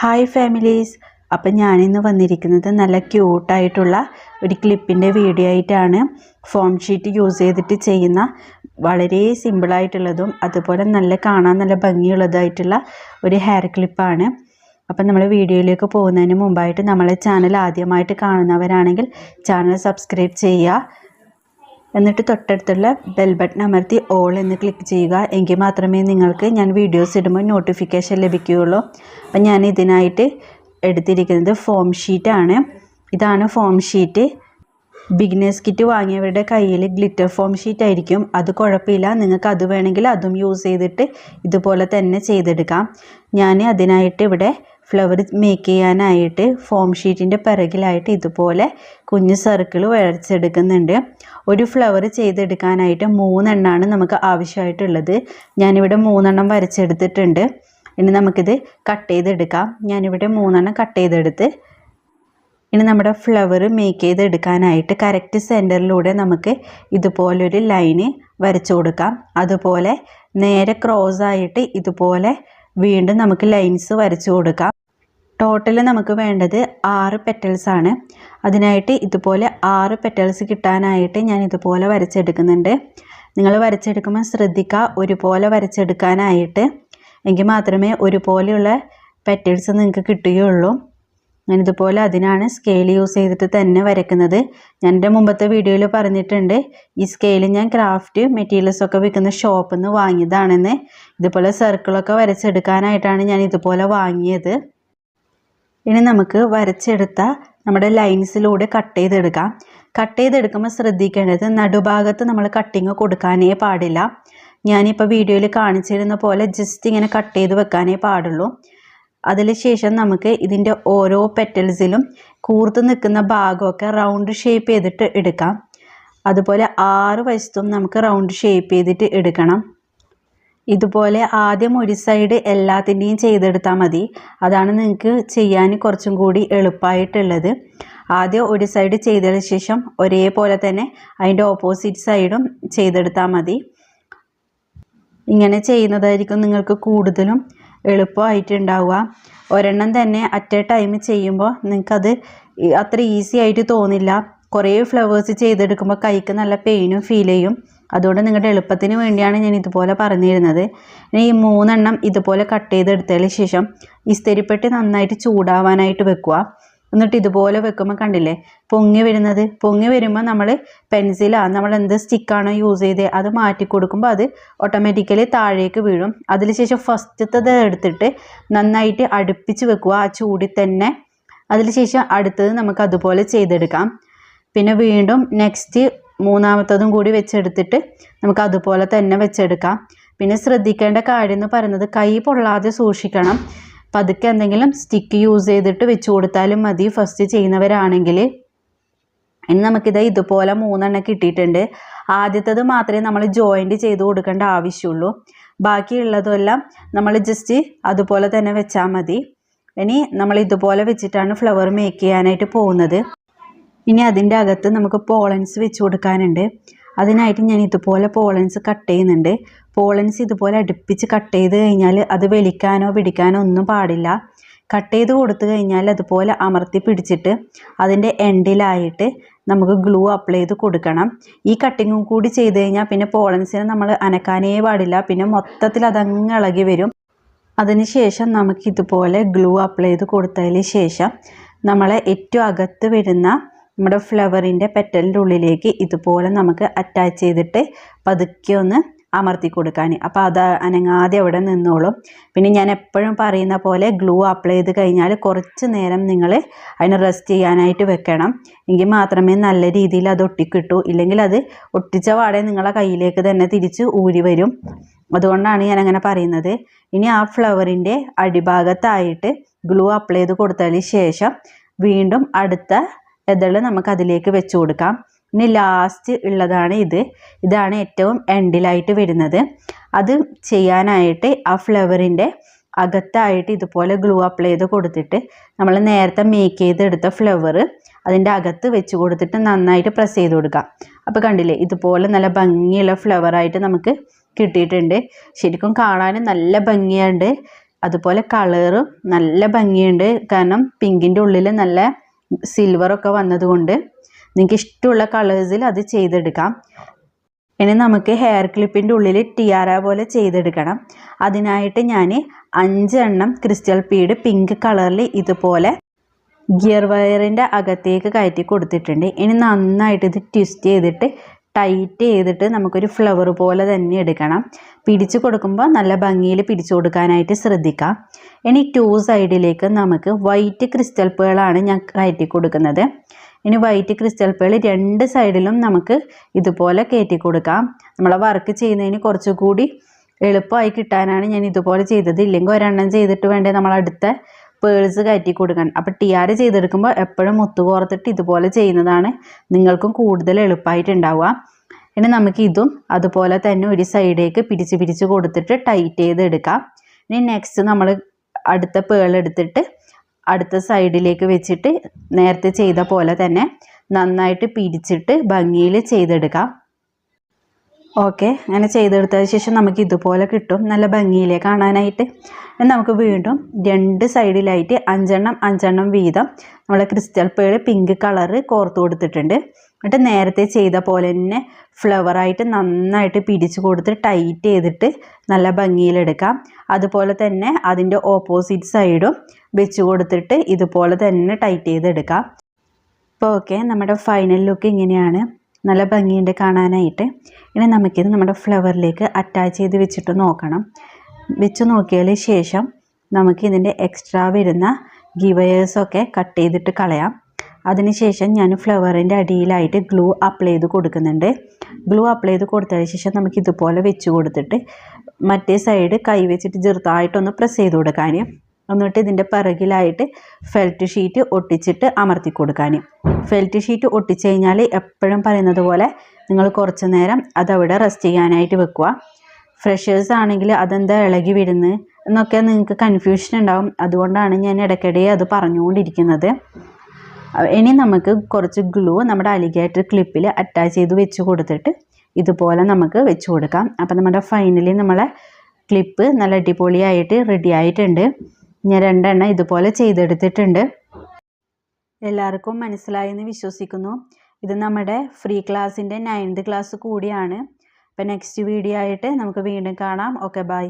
Hi families. അപ്പം ഞാനിന്ന് വന്നിരിക്കുന്നത് നല്ല ക്യൂട്ടായിട്ടുള്ള ഒരു ക്ലിപ്പിന്റെ വീഡിയോ ആയിട്ടാണ്. ഫോം ഷീറ്റ് യൂസ് ചെയ്തിട്ട് ചെയ്യുന്ന വളരെ സിമ്പിളായിട്ടുള്ളതും അതുപോലെ നല്ല കാണാൻ നല്ല ഭംഗിയുള്ളതായിട്ടുള്ള ഒരു ഹെയർ ക്ലിപ്പാണ് അപ്പം നമ്മൾ വീഡിയോയിലേക്ക് പോകുന്നതിന് മുമ്പായിട്ട് നമ്മളെ ചാനൽ ആദ്യമായിട്ട് കാണുന്നവരാണെങ്കിൽ ചാനൽ സബ്സ്ക്രൈബ് ചെയ്യുക. എന്നിട്ട് തൊട്ടടുത്തുള്ള ബെൽ ബട്ടൺ അമർത്തി ഓൾ എന്ന് ക്ലിക്ക് ചെയ്യുക. എങ്കിൽ മാത്രമേ നിങ്ങൾക്ക് ഞാൻ വീഡിയോസ് ഇടുമ്പോൾ നോട്ടിഫിക്കേഷൻ ലഭിക്കുകയുള്ളൂ. അപ്പം ഞാൻ ഇതിനായിട്ട് എടുത്തിരിക്കുന്നത് ഫോം ഷീറ്റാണ് ഇതാണ് ഫോം ഷീറ്റ് ബിഗിനേഴ്സ് കിറ്റ് വാങ്ങിയവരുടെ കയ്യിൽ ഗ്ലിറ്റർ ഫോം ഷീറ്റ് ആയിരിക്കും. അത് കുഴപ്പമില്ല. നിങ്ങൾക്ക് അത് വേണമെങ്കിൽ അതും യൂസ് ചെയ്തിട്ട് ഇതുപോലെ തന്നെ ചെയ്തെടുക്കാം. ഞാൻ അതിനായിട്ട് ഇവിടെ ഫ്ലവർ മേക്ക് ചെയ്യാനായിട്ട് ഫോം ഷീറ്റിന്റെ പിറകിലായിട്ട് ഇതുപോലെ കുഞ്ഞു സർക്കിൾ വരച്ചെടുക്കുന്നുണ്ട്. ഒരു ഫ്ലവർ ചെയ്തെടുക്കാനായിട്ട് മൂന്നെണ്ണമാണ് നമുക്ക് ആവശ്യമായിട്ടുള്ളത്. ഞാനിവിടെ മൂന്നെണ്ണം വരച്ചെടുത്തിട്ടുണ്ട്. ഇനി നമുക്കിത് കട്ട് ചെയ്തെടുക്കാം. ഞാനിവിടെ മൂന്നെണ്ണം കട്ട് ചെയ്തെടുത്ത് ഇനി നമ്മുടെ ഫ്ലവർ മേക്ക് ചെയ്തെടുക്കാനായിട്ട് കറക്റ്റ് സെന്ററിലൂടെ നമുക്ക് ഇതുപോലൊരു ലൈന് വരച്ചു കൊടുക്കാം. അതുപോലെ നേരെ ക്രോസ് ആയിട്ട് ഇതുപോലെ വീണ്ടും നമുക്ക് ലൈൻസ് വരച്ചു കൊടുക്കാം. ടോട്ടൽ നമുക്ക് വേണ്ടത് ആറ് പെറ്റൽസ് ആണ്. അതിനായിട്ട് ഇതുപോലെ ആറ് പെറ്റൽസ് കിട്ടാനായിട്ട് ഞാൻ ഇതുപോലെ വരച്ചെടുക്കുന്നുണ്ട്. നിങ്ങൾ വരച്ചെടുക്കുമ്പോൾ ശ്രദ്ധിക്കുക ഒരുപോലെ വരച്ചെടുക്കാനായിട്ട്. എങ്കിൽ മാത്രമേ ഒരുപോലെയുള്ള പെറ്റൽസ് നിങ്ങൾക്ക് കിട്ടുകയുള്ളൂ. ഞാനിതുപോലെ അതിനാണ് സ്കെയിൽ യൂസ് ചെയ്തിട്ട് തന്നെ വരയ്ക്കുന്നത്. ഞാൻ എന്റെ മുമ്പത്തെ വീഡിയോയിൽ പറഞ്ഞിട്ടുണ്ട് ഈ സ്കെയിൽ ഞാൻ ക്രാഫ്റ്റ് മെറ്റീരിയൽസ് ഒക്കെ വിൽക്കുന്ന ഷോപ്പിൽ നിന്ന് വാങ്ങിയതാണെന്ന്. ഇതുപോലെ സർക്കിളൊക്കെ വരച്ചെടുക്കാനായിട്ടാണ് ഞാൻ ഇതുപോലെ വാങ്ങിയത്. ഇനി നമുക്ക് വരച്ചെടുത്ത നമ്മുടെ ലൈൻസിലൂടെ കട്ട് ചെയ്തെടുക്കാം. കട്ട് ചെയ്തെടുക്കുമ്പോൾ ശ്രദ്ധിക്കേണ്ടത് നടുഭാഗത്ത് നമ്മൾ കട്ടിങ് കൊടുക്കാനേ പാടില്ല. ഞാനിപ്പോൾ വീഡിയോയിൽ കാണിച്ചിരുന്ന പോലെ ജസ്റ്റ് ഇങ്ങനെ കട്ട് ചെയ്ത് വെക്കാനേ പാടുള്ളൂ. അതിനുശേഷം നമുക്ക് ഇതിന്റെ ഓരോ പെറ്റൽസിലും കൂർത്ത് നിൽക്കുന്ന ഭാഗമൊക്കെ റൗണ്ട് ഷേപ്പ് ചെയ്തിട്ട് എടുക്കാം. അതുപോലെ ആറ് വശത്തും നമുക്ക് റൗണ്ട് ഷേപ്പ് ചെയ്തിട്ട് എടുക്കണം. ഇതുപോലെ ആദ്യം ഒരു സൈഡ് എല്ലാത്തിന്റെയും ചെയ്തെടുത്താൽ മതി. അതാണ് നിങ്ങൾക്ക് ചെയ്യാൻ കുറച്ചും കൂടി എളുപ്പമായിട്ടുള്ളത് ആദ്യം ഒരു സൈഡ് ചെയ്തതിന് ശേഷം ഒരേപോലെ തന്നെ അതിന്റെ ഓപ്പോസിറ്റ് സൈഡും ചെയ്തെടുത്താൽ മതി. ഇങ്ങനെ ചെയ്യുന്നതായിരിക്കും നിങ്ങൾക്ക് കൂടുതലും എളുപ്പമായിട്ടുണ്ടാവുക. ഒരെണ്ണം തന്നെ അറ്റ് എ ടൈം ചെയ്യുമ്പോൾ നിങ്ങൾക്കത് അത്ര ഈസി ആയിട്ട് തോന്നില്ല. കുറേ ഫ്ലവേഴ്സ് ചെയ്തെടുക്കുമ്പോൾ കൈക്ക് നല്ല പെയിനും ഫീൽ ചെയ്യും. അതുകൊണ്ട് നിങ്ങളുടെ എളുപ്പത്തിന് വേണ്ടിയാണ് ഞാൻ ഇതുപോലെ പറഞ്ഞിരുന്നത്. ഇനി ഈ മൂന്നെണ്ണം ഇതുപോലെ കട്ട് ചെയ്തെടുത്തതിന് ശേഷം ഇസ്തിരിപ്പെട്ടി നന്നായിട്ട് ചൂടാവാനായിട്ട് വെക്കുക. എന്നിട്ട് ഇതുപോലെ വെക്കുമ്പോൾ കണ്ടില്ലേ പൊങ്ങി വരുന്നത്? പൊങ്ങി വരുമ്പോൾ നമ്മൾ പെൻസിലാണ് നമ്മൾ എന്ത് സ്റ്റിക്കാണോ യൂസ് ചെയ്തത് അത് മാറ്റി കൊടുക്കുമ്പോൾ അത് ഓട്ടോമാറ്റിക്കലി താഴേക്ക് വീഴും. അതിനുശേഷം ഫസ്റ്റത്തത് എടുത്തിട്ട് നന്നായിട്ട് അടുപ്പിച്ച് വെക്കുക ആ ചൂടിൽ തന്നെ. അതിനുശേഷം അടുത്തത് നമുക്ക് അതുപോലെ ചെയ്തെടുക്കാം. പിന്നെ വീണ്ടും നെക്സ്റ്റ് മൂന്നാമത്തതും കൂടി വെച്ചെടുത്തിട്ട് നമുക്ക് അതുപോലെ തന്നെ വെച്ചെടുക്കാം. പിന്നെ ശ്രദ്ധിക്കേണ്ട കാര്യം എന്ന് പറയുന്നത് കൈ പൊള്ളാതെ സൂക്ഷിക്കണം. പതുക്കെ എന്തെങ്കിലും സ്റ്റിക്ക് യൂസ് ചെയ്തിട്ട് വെച്ച് കൊടുത്താലും മതി. ഫസ്റ്റ് ചെയ്യുന്നവരാണെങ്കിൽ. ഇനി നമുക്കിത് ഇതുപോലെ മൂന്നെണ്ണം കിട്ടിയിട്ടുണ്ട്. ആദ്യത്തത് മാത്രമേ നമ്മൾ ജോയിന്റ് ചെയ്ത് കൊടുക്കേണ്ട ആവശ്യമുള്ളൂ. ബാക്കിയുള്ളതെല്ലാം നമ്മൾ ജസ്റ്റ് അതുപോലെ തന്നെ വെച്ചാൽ മതി. ഇനി നമ്മൾ ഇതുപോലെ വെച്ചിട്ടാണ് ഫ്ലവർ മേക്ക് ചെയ്യാനായിട്ട് പോകുന്നത്. ഇനി അതിന്റെ അകത്ത് നമുക്ക് പോളൻസ് വെച്ച് കൊടുക്കാനുണ്ട്. അതിനായിട്ട് ഞാൻ ഇതുപോലെ പോളൻസ് കട്ട് ചെയ്യുന്നുണ്ട്. പോളൻസ് ഇതുപോലെ അടുപ്പിച്ച് കട്ട് ചെയ്ത് കഴിഞ്ഞാൽ അത് വലിക്കാനോ പിടിക്കാനോ ഒന്നും പാടില്ല. കട്ട് ചെയ്ത് കൊടുത്തു കഴിഞ്ഞാൽ അതുപോലെ അമർത്തി പിടിച്ചിട്ട് അതിന്റെ എൻഡിലായിട്ട് നമുക്ക് ഗ്ലൂ അപ്ലൈ ചെയ്ത് കൊടുക്കണം. ഈ കട്ടിങ്ങും കൂടി ചെയ്ത് കഴിഞ്ഞാൽ പിന്നെ പോളൻസിനെ നമ്മൾ അനക്കാനേ പാടില്ല. പിന്നെ മൊത്തത്തിൽ അതങ്ങ് ഇളകി വരും. അതിനുശേഷം നമുക്ക് ഇതുപോലെ ഗ്ലൂ അപ്ലൈ ചെയ്ത് കൊടുത്തതിന് ശേഷം നമ്മളെ ഏറ്റവും അകത്ത് വരുന്ന നമ്മുടെ ഫ്ലവറിന്റെ പെറ്റലിന്റെ ഉള്ളിലേക്ക് ഇതുപോലെ നമുക്ക് അറ്റാച്ച് ചെയ്തിട്ട് പതുക്കെ ഒന്ന് അമർത്തി കൊടുക്കാൻ അപ്പോൾ അത് അനങ്ങാതെ അവിടെ നിന്നോളും. പിന്നെ ഞാൻ എപ്പോഴും പറയുന്ന പോലെ ഗ്ലൂ അപ്ലൈ ചെയ്ത് കഴിഞ്ഞാൽ കുറച്ച് നേരം നിങ്ങൾ അതിന് റെസ്റ്റ് ചെയ്യാനായിട്ട് വെക്കണം. എങ്കിൽ മാത്രമേ നല്ല രീതിയിൽ അത് ഒട്ടിക്കിട്ടൂ. ഇല്ലെങ്കിൽ അത് ഒട്ടിച്ച പാടെ നിങ്ങളെ കയ്യിലേക്ക് തന്നെ തിരിച്ച് ഊരി വരും. അതുകൊണ്ടാണ് ഞാൻ അങ്ങനെ പറയുന്നത്. ഇനി ആ ഫ്ലവറിന്റെ അടിഭാഗത്തായിട്ട് ഗ്ലൂ അപ്ലൈ ചെയ്ത് കൊടുത്തതിന് ശേഷം വീണ്ടും അടുത്ത ഇതൾ നമുക്ക് അതിലേക്ക് വെച്ച് കൊടുക്കാം. ഇനി ലാസ്റ്റ് ഉള്ളതാണ് ഇത്. ഇതാണ് ഏറ്റവും എൻഡിലായിട്ട് വരുന്നത്. അത് ചെയ്യാനായിട്ട് ആ ഫ്ലവറിന്റെ അകത്തായിട്ട് ഇതുപോലെ ഗ്ലൂ അപ്ലൈ ചെയ്ത് കൊടുത്തിട്ട് നമ്മൾ നേരത്തെ മേക്ക് ചെയ്തെടുത്ത ഫ്ലവർ അതിന്റെ അകത്ത് വെച്ച് കൊടുത്തിട്ട് നന്നായിട്ട് പ്രസ് ചെയ്ത് കൊടുക്കാം. അപ്പോൾ കണ്ടില്ലേ ഇതുപോലെ നല്ല ഭംഗിയുള്ള ഫ്ലവറായിട്ട് നമുക്ക് കിട്ടിയിട്ടുണ്ട്. ശരിക്കും കാണാനും നല്ല ഭംഗിയുണ്ട്. അതുപോലെ കളറും നല്ല ഭംഗിയുണ്ട്. കാരണം പിങ്കിന്റെ ഉള്ളിൽ നല്ല സിൽവറൊക്കെ വന്നതുകൊണ്ട് നിങ്ങൾക്ക് ഇഷ്ടമുള്ള കളേഴ്സിൽ അത് ചെയ്തെടുക്കാം. ഇനി നമുക്ക് ഹെയർ ക്ലിപ്പിന്റെ ഉള്ളിൽ ടിയാറ പോലെ ചെയ്തെടുക്കണം. അതിനായിട്ട് ഞാൻ അഞ്ചെണ്ണം ക്രിസ്റ്റൽ പീഡ് പിങ്ക് കളറിൽ ഇതുപോലെ ഗിയർ വയറിന്റെ അകത്തേക്ക് കയറ്റി കൊടുത്തിട്ടുണ്ട്. ഇനി നന്നായിട്ട് ഇത് ട്വിസ്റ്റ് ചെയ്തിട്ട് ടൈറ്റ് ചെയ്തിട്ട് നമുക്കൊരു ഫ്ലവർ പോലെ തന്നെ എടുക്കണം. പിടിച്ചു കൊടുക്കുമ്പോൾ നല്ല ഭംഗിയിൽ പിടിച്ചു കൊടുക്കാനായിട്ട് ശ്രദ്ധിക്കാം. ഇനി ടു സൈഡിലേക്ക് നമുക്ക് വൈറ്റ് ക്രിസ്റ്റൽ പേളാണ് ഞാൻ കയറ്റി കൊടുക്കുന്നത്. ഇനി വൈറ്റ് ക്രിസ്റ്റൽ പേൾ രണ്ട് സൈഡിലും നമുക്ക് ഇതുപോലെ കയറ്റി കൊടുക്കാം. നമ്മളെ വർക്ക് ചെയ്യുന്നതിന് കുറച്ചുകൂടി എളുപ്പമായി കിട്ടാനാണ് ഞാൻ ഇതുപോലെ ചെയ്തത്. ഇല്ലെങ്കിൽ ഒരെണ്ണം ചെയ്തിട്ട് വേണ്ടേ നമ്മൾ അടുത്ത പേഴ്സ് കയറ്റി കൊടുക്കാൻ. അപ്പോൾ ആർ ചെയ്തെടുക്കുമ്പോൾ എപ്പോഴും മുത്തു കോർത്തിട്ട് ഇതുപോലെ ചെയ്യുന്നതാണ് നിങ്ങൾക്കും കൂടുതൽ എളുപ്പമായിട്ടുണ്ടാവുക ഇനി നമുക്ക് ഇതും അതുപോലെ തന്നെ ഒരു സൈഡേക്ക് പിരിച്ച് പിരിച്ച് കൊടുത്തിട്ട് ടൈറ്റ് ചെയ്ത് എടുക്കാം ഇനി നെക്സ്റ്റ് നമ്മൾ അടുത്ത പേൾ എടുത്തിട്ട് അടുത്ത സൈഡിലേക്ക് വെച്ചിട്ട് നേരത്തെ ചെയ്ത പോലെ തന്നെ നന്നായിട്ട് പിരിച്ചിട്ട് ഭംഗിയിൽ ചെയ്തെടുക്കാം. ഓക്കെ അങ്ങനെ ചെയ്തെടുത്തതിന് ശേഷം നമുക്ക് ഇതുപോലെ കിട്ടും. നല്ല ഭംഗിയിലേ കാണാനായിട്ട്. നമുക്ക് വീണ്ടും രണ്ട് സൈഡിലായിട്ട് അഞ്ചെണ്ണം അഞ്ചെണ്ണം വീതം നമ്മളെ ക്രിസ്റ്റൽ പേൾ പിങ്ക് കളറ് കോർത്ത് കൊടുത്തിട്ടുണ്ട്. എന്നിട്ട് നേരത്തെ ചെയ്ത പോലെ തന്നെ ഫ്ലവറായിട്ട് നന്നായിട്ട് പിടിച്ച് കൊടുത്ത് ടൈറ്റ് ചെയ്തിട്ട് നല്ല ഭംഗിയിലെടുക്കാം അതുപോലെ തന്നെ അതിന്റെ ഓപ്പോസിറ്റ് സൈഡും വെച്ച് കൊടുത്തിട്ട് ഇതുപോലെ തന്നെ ടൈറ്റ് ചെയ്തെടുക്കാം. ഇപ്പോൾ ഓക്കെ നമ്മുടെ ഫൈനൽ ലുക്ക് ഇങ്ങനെയാണ്. നല്ല ഭംഗിയുണ്ട് കാണാനായിട്ട്. ഇനി നമുക്കിത് നമ്മുടെ ഫ്ലവറിലേക്ക് അറ്റാച്ച് ചെയ്ത് വെച്ചിട്ട് നോക്കണം. വെച്ച് നോക്കിയതിന് ശേഷം നമുക്ക് ഇതിന്റെ എക്സ്ട്രാ വരുന്ന ഗിവയേഴ്സൊക്കെ കട്ട് ചെയ്തിട്ട് കളയാം. അതിനുശേഷം ഞാൻ ഫ്ലവറിന്റെ അടിയിലായിട്ട് ഗ്ലൂ അപ്ലൈ ചെയ്ത് കൊടുക്കുന്നുണ്ട്. ഗ്ലൂ അപ്ലൈ ചെയ്ത് കൊടുത്തതിന് ശേഷം നമുക്ക് ഇതുപോലെ വെച്ച് കൊടുത്തിട്ട് മറ്റേ സൈഡ് കൈ വെച്ചിട്ട് ചെറുതായിട്ടൊന്ന് പ്രസ് ചെയ്ത് കൊടുക്കാൻ എന്നിട്ട് ഇതിന്റെ പിറകിലായിട്ട് ഫെൽറ്റ് ഷീറ്റ് ഒട്ടിച്ചിട്ട് അമർത്തി കൊടുക്കാൻ. ഫെൽറ്റ് ഷീറ്റ് ഒട്ടിച്ച് കഴിഞ്ഞാൽ എപ്പോഴും പറയുന്നത് പോലെ നിങ്ങൾ കുറച്ച് നേരം അതവിടെ റെസ്റ്റ് ചെയ്യാനായിട്ട് വെക്കുക. ഫ്രഷേഴ്സ് ആണെങ്കിൽ അതെന്താ ഇളകി വിടുന്നത് എന്നൊക്കെ നിങ്ങൾക്ക് കൺഫ്യൂഷൻ ഉണ്ടാവും. അതുകൊണ്ടാണ് ഞാൻ ഇടയ്ക്കിടെ അത് പറഞ്ഞുകൊണ്ടിരിക്കുന്നത്. ഇനി നമുക്ക് കുറച്ച് ഗ്ലൂ നമ്മുടെ അലിഗേറ്റർ ക്ലിപ്പിൽ അറ്റാച്ച് ചെയ്ത് വെച്ച് കൊടുത്തിട്ട് ഇതുപോലെ നമുക്ക് വെച്ച് കൊടുക്കാം. അപ്പം നമ്മുടെ ഫൈനലി നമ്മളെ ക്ലിപ്പ് നല്ല അടിപൊളിയായിട്ട് റെഡി ആയിട്ടുണ്ട്. ഞാൻ രണ്ടെണ്ണം ഇതുപോലെ ചെയ്തെടുത്തിട്ടുണ്ട്. എല്ലാവർക്കും മനസ്സിലായി എന്ന് വിശ്വസിക്കുന്നു. ഇത് നമ്മുടെ ഫ്രീ ക്ലാസ്സിന്റെ നയൻത് ക്ലാസ് കൂടിയാണ്. അപ്പം നെക്സ്റ്റ് വീഡിയോ ആയിട്ട് നമുക്ക് വീണ്ടും കാണാം. Okay bye